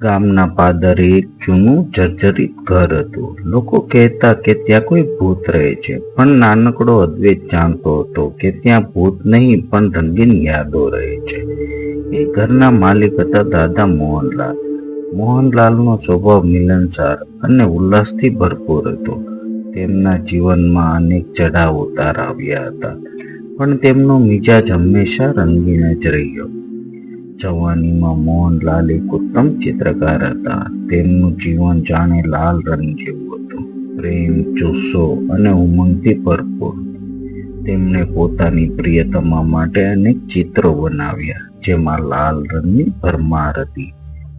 ગામના પાદરે એક જૂનું જર્જરિત ઘર હતું. લોકો કહેતા કે ત્યાં કોઈ ભૂત રહે છે, પણ નાનકડો અદ્વૈત જાણતો હતો કે ત્યાં ભૂત નહીં, પણ રંગીન યાદો રહે છે. એ ઘરના માલિક હતા દાદા મોહનલાલ. મોહનલાલનો સ્વભાવ મિલનસાર અને ઉલ્લાસથી ભરપૂર હતો. તેમના જીવનમાં અનેક ચઢાવ ઉતાર આવ્યા હતા, પણ તેમનો મિજાજ હંમેશા રંગીન જ રહ્યો. જવાનીમાં મોહનલાલ એક ઉત્તમ ચિત્રકાર હતા. તેમનું જીવન જાણે લાલ રંગ જેવું હતું. પ્રેમ, જુસ્સો અને ઉમંગથી ભરપૂર. તેમણે પોતાની પ્રિયતમા માટે અનેક ચિત્રો બનાવ્યા, જેમાં લાલ રંગની ભરમાર હતી.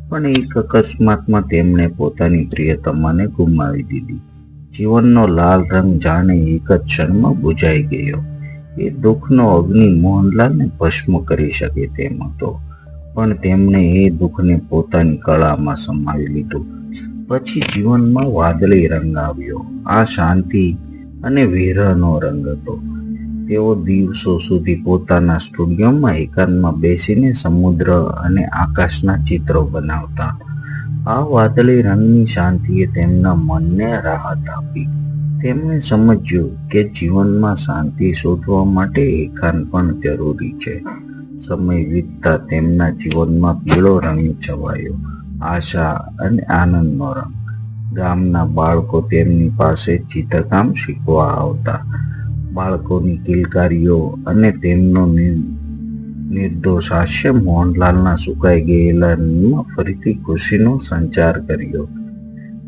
પણ એક અકસ્માતમાં તેમણે પોતાની પ્રિયતમાને ગુમાવી દીધી. જીવનનો લાલ રંગ જાણે એક જ ક્ષણમાં બુજાઈ ગયો. એ દુઃખનો અગ્નિ મોહનલાલને ભસ્મ કરી શકે તેમ હતો. પણ તેમણે એ દુઃખને પોતાની કળામાં સમાવી લીધું. પછી જીવનમાં વાદળી રંગ આવ્યો. આ શાંતિ અને વિરહનો રંગ હતો. તેઓ દિવસો સુધી પોતાના સ્ટુડિયોમાં એકાંતમાં બેસીને સમુદ્ર અને આકાશના ચિત્રો બનાવતા. આ વાદળી રંગની શાંતિએ તેમના મનને રાહત આપી. તેમણે સમજ્યું કે જીવનમાં શાંતિ શોધવા માટે એકાંત પણ જરૂરી છે. સમય વીતતા તેમના જીવનમાં પીળો રંગ છવાયો, આશા અને આનંદનો રંગ. ગામના બાળકો તેમની પાસે ચિત્રકામ શીખવા આવતા. બાળકોની કિલકારીઓ અને તેમનો નિર્દોષ હાસ્ય મોહનલાલના સુકાઈ ગયેલા મનમાં ફરીથી ખુશીનો સંચાર કર્યો.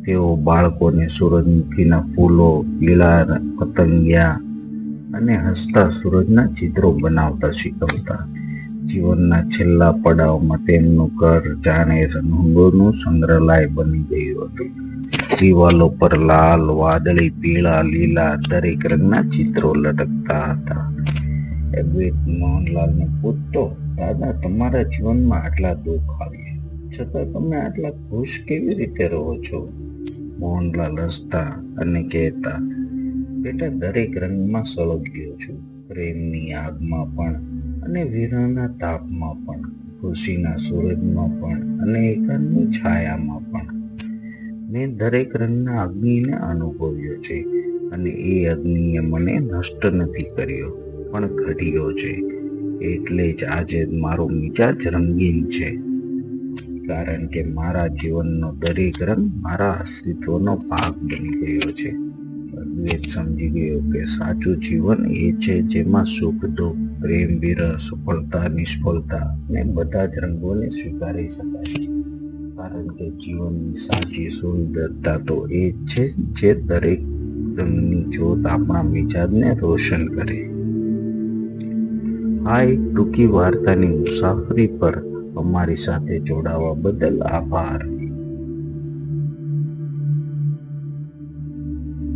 તેઓ બાળકોને સૂરજમુખીના ફૂલો, પીળા પતંગિયા અને હસતા સૂરજના ચિત્રો બનાવતા શીખવતા. જીવનના છેલ્લા પડાવમાં તેમનું ઘર જાણે રંગોનું સંગ્રહાલય બની ગયું હતું. દિવાલો પર લાલ, વાદળી, પીળા, લીલા, દરેક રંગના ચિત્રો લટકતા હતા. એડવેટ મોહનલાલને પૂછતો, દાદા, તમારા જીવનમાં આટલા દુઃખ આવ્યા. છતાં તમે આટલા ખુશ કેવી રીતે રહો છો? મોહનલાલ હસતા અને કહેતા, બેટા, દરેક રંગમાં સળગ્યો છું. પ્રેમની આગમાં પણ અને વીરાના તાપમાં પણ ખુશીના સૂરજમાં પણ અને એકાંતની છાયામાં પણ. મેં દરેક રંગના અગ્નિને અનુભવ્યો છે અને એ અગ્નિએ મને નષ્ટ નથી કર્યો, પણ ઘડ્યો છે. એટલે જ આજે મારો મિજાજ રંગીન છે. કારણ કે મારા જીવનનો દરેક રંગ મારા અસ્તિત્વનો ભાગ બની ગયો છે. અદ્વૈત સમજી ગયો કે સાચું જીવન એ છે જેમાં સુખ, દુઃખ, પ્રેમ વિરહ સફળતા, નિષ્ફળતા ને બધા જ રંગોને સ્વીકારી શકાય છે. કારણ કે જીવનની સાચી સુંદરતા તો એ જ છે જે દરેક રંગની જ્યોત આપણા મિજાજને રોશન કરે. આ એક ટૂંકી વાર્તાની મુસાફરી પર અમારી સાથે જોડાવા બદલ આભાર.